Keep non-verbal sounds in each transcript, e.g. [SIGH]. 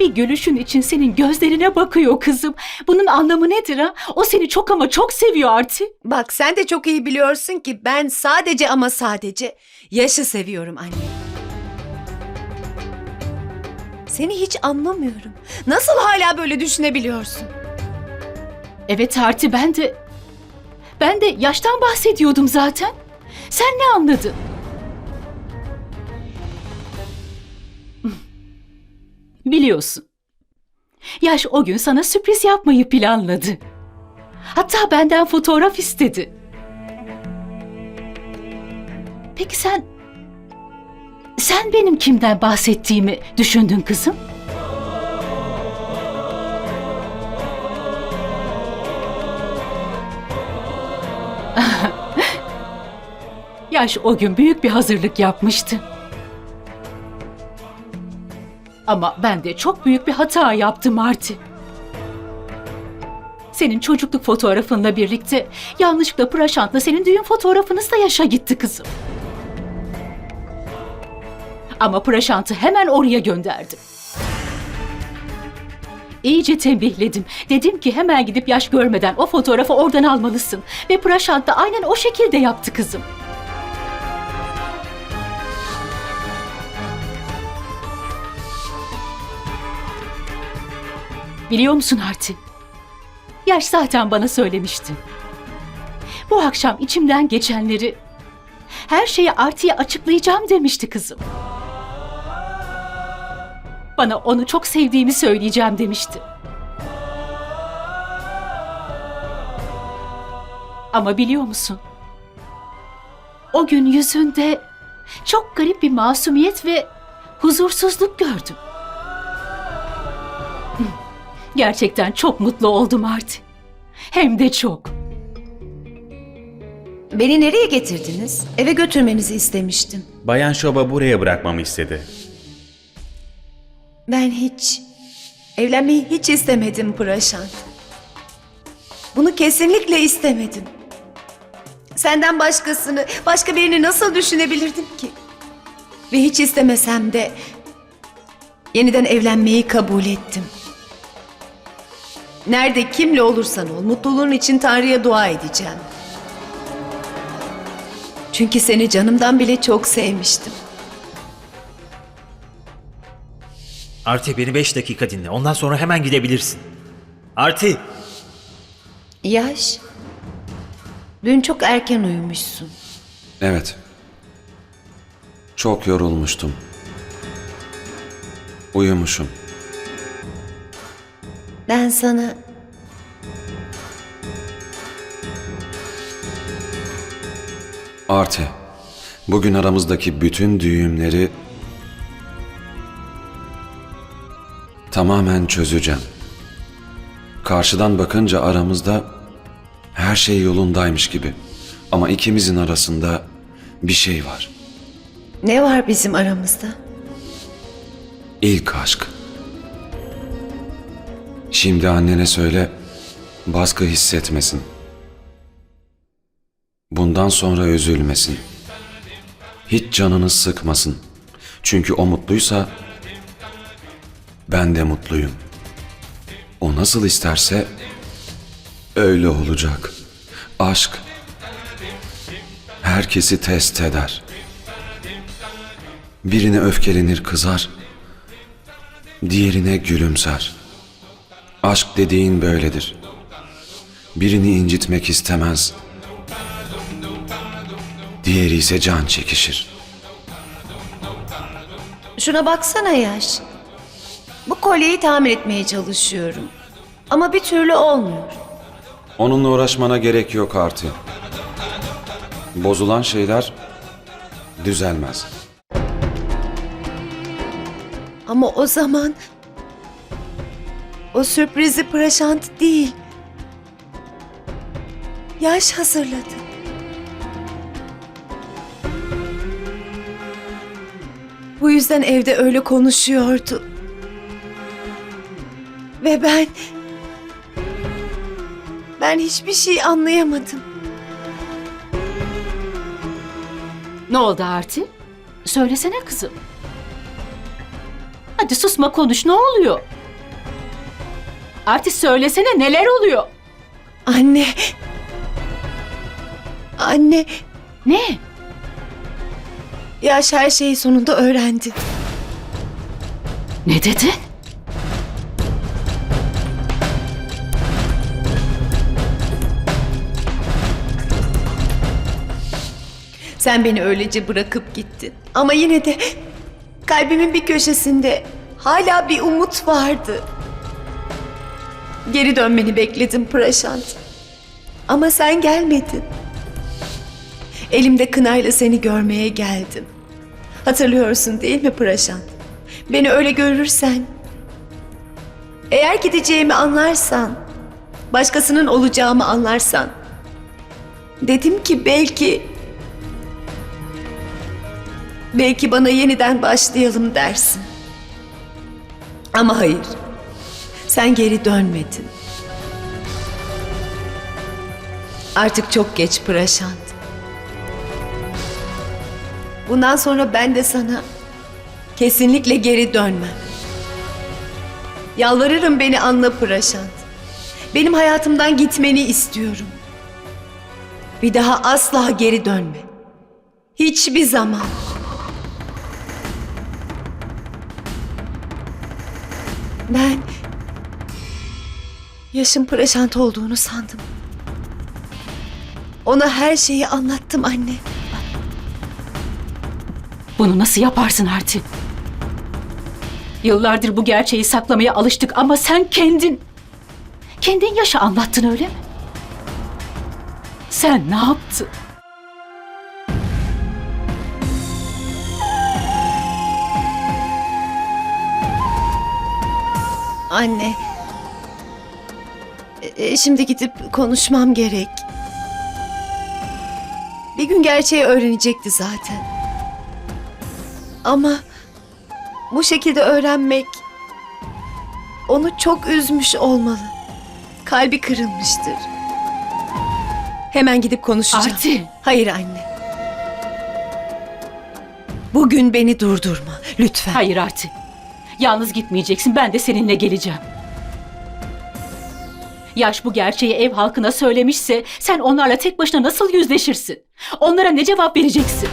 Bir gülüşün için senin gözlerine bakıyor kızım. Bunun anlamı nedir ha? O seni çok ama çok seviyor Arti. Bak sen de çok iyi biliyorsun ki ben sadece ama sadece yaşı seviyorum anne. Seni hiç anlamıyorum. Nasıl hala böyle düşünebiliyorsun? Evet Arti ben de... Ben de yaştan bahsediyordum zaten. Sen ne anladın? Biliyorsun. Yaş o gün sana sürpriz yapmayı planladı. Hatta benden fotoğraf istedi. Peki sen... Sen benim kimden bahsettiğimi düşündün kızım? [LAUGHS] Yaş o gün büyük bir hazırlık yapmıştı. Ama ben de çok büyük bir hata yaptım Marty. Senin çocukluk fotoğrafınla birlikte yanlışlıkla Praşant'la senin düğün fotoğrafınız da yaşa gitti kızım. Ama Praşant'ı hemen oraya gönderdim. İyice tembihledim. Dedim ki hemen gidip yaş görmeden o fotoğrafı oradan almalısın. Ve Praşant da aynen o şekilde yaptı kızım. Biliyor musun Arti? Yaş zaten bana söylemişti. Bu akşam içimden geçenleri her şeyi Arti'ye açıklayacağım demişti kızım. Bana onu çok sevdiğimi söyleyeceğim demişti. Ama biliyor musun? O gün yüzünde çok garip bir masumiyet ve huzursuzluk gördüm. Gerçekten çok mutlu oldum Arti. Hem de çok. Beni nereye getirdiniz? Eve götürmenizi istemiştim. Bayan Şoba buraya bırakmamı istedi. Ben hiç, evlenmeyi hiç istemedim Praşant. Bunu kesinlikle istemedim. Senden başkasını, başka birini nasıl düşünebilirdim ki? Ve hiç istemesem de yeniden evlenmeyi kabul ettim. Nerede kimle olursan ol, mutluluğun için Tanrı'ya dua edeceğim. Çünkü seni canımdan bile çok sevmiştim. Arti beni 5 dakika dinle. Ondan sonra hemen gidebilirsin. Arti! Yaş, dün çok erken uyumuşsun. Evet. Çok yorulmuştum. Uyumuşum. Ben sana Arti, bugün aramızdaki bütün düğümleri tamamen çözeceğim. Karşıdan bakınca aramızda her şey yolundaymış gibi. Ama ikimizin arasında bir şey var. ne var bizim aramızda? İlk aşk. Şimdi annene söyle, baskı hissetmesin. Bundan sonra üzülmesin. Hiç canını sıkmasın. Çünkü o mutluysa ben de mutluyum. O nasıl isterse öyle olacak. Aşk herkesi test eder. Birine öfkelenir, kızar. Diğerine gülümser. Aşk dediğin böyledir. Birini incitmek istemez. Diğeri ise can çekişir. Şuna baksana yaş. Bu kolyeyi tamir etmeye çalışıyorum. Ama bir türlü olmuyor. Onunla uğraşmana gerek yok Arti. Bozulan şeyler düzelmez. Ama o zaman o sürprizi praşant değil. Yaş hazırladı. Bu yüzden evde öyle konuşuyordu. Ve ben ben hiçbir şey anlayamadım. Ne oldu Arti? Söylesene kızım. Hadi susma konuş ne oluyor? Artist söylesene neler oluyor? Anne. Anne, Ne? Yaş her şeyi sonunda öğrendi. Ne dedi? Sen beni öylece bırakıp gittin. Ama yine de kalbimin bir köşesinde hala bir umut vardı. Geri dönmeni bekledim Praşant. Ama sen gelmedin. Elimde kınayla seni görmeye geldim. Hatırlıyorsun değil mi Praşant? Beni öyle görürsen, eğer gideceğimi anlarsan, başkasının olacağımı anlarsan, dedim ki belki Belki bana yeniden başlayalım dersin. Ama hayır. Sen geri dönmedin. Artık çok geç Praşant. Bundan sonra ben de sana kesinlikle geri dönmem. Yalvarırım beni anla Praşant. Benim hayatımdan gitmeni istiyorum. Bir daha asla geri dönme. Hiçbir zaman. Ben yaşın Praşant olduğunu sandım. Ona her şeyi anlattım anne. Bunu nasıl yaparsın Arti? Yıllardır bu gerçeği saklamaya alıştık ama sen kendin... Kendin yaşa anlattın öyle mi? Sen ne yaptın? Anne. E, Şimdi gidip konuşmam gerek. Bir gün gerçeği öğrenecekti zaten. Ama bu şekilde öğrenmek onu çok üzmüş olmalı. Kalbi kırılmıştır. Hemen gidip konuşacağım. Arti. Hayır anne. Bugün beni durdurma lütfen. Hayır Arti. Yalnız gitmeyeceksin. Ben de seninle geleceğim. Yaş bu gerçeği ev halkına söylemişse sen onlarla tek başına nasıl yüzleşirsin? Onlara ne cevap vereceksin?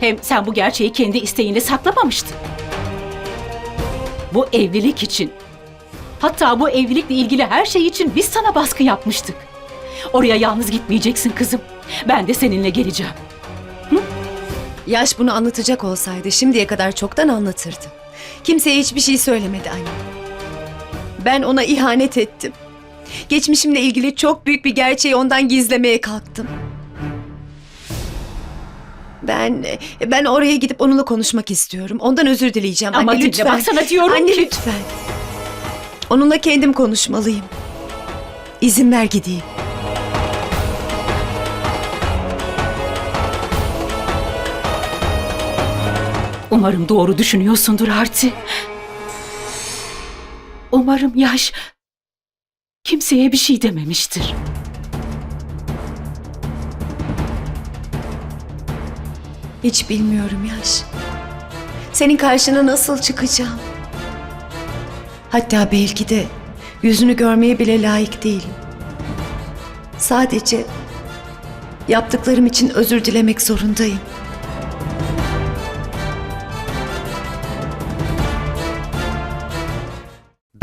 Hem sen bu gerçeği kendi isteğinle saklamamıştın. Bu evlilik için. Hatta bu evlilikle ilgili her şey için biz sana baskı yapmıştık. Oraya yalnız gitmeyeceksin kızım. Ben de seninle geleceğim. Yaş bunu anlatacak olsaydı şimdiye kadar çoktan anlatırdı. Kimseye hiçbir şey söylemedi anne. Ben ona ihanet ettim. Geçmişimle ilgili çok büyük bir gerçeği ondan gizlemeye kalktım. Ben ben oraya gidip onunla konuşmak istiyorum. Ondan özür dileyeceğim. Ama Anne lütfen. bak sana diyorum Anne ki- lütfen. Onunla kendim konuşmalıyım. İzin ver gideyim. Umarım doğru düşünüyorsundur Arti. Umarım Yaş kimseye bir şey dememiştir. Hiç bilmiyorum Yaş. Senin karşına nasıl çıkacağım? Hatta belki de yüzünü görmeye bile layık değilim. Sadece yaptıklarım için özür dilemek zorundayım.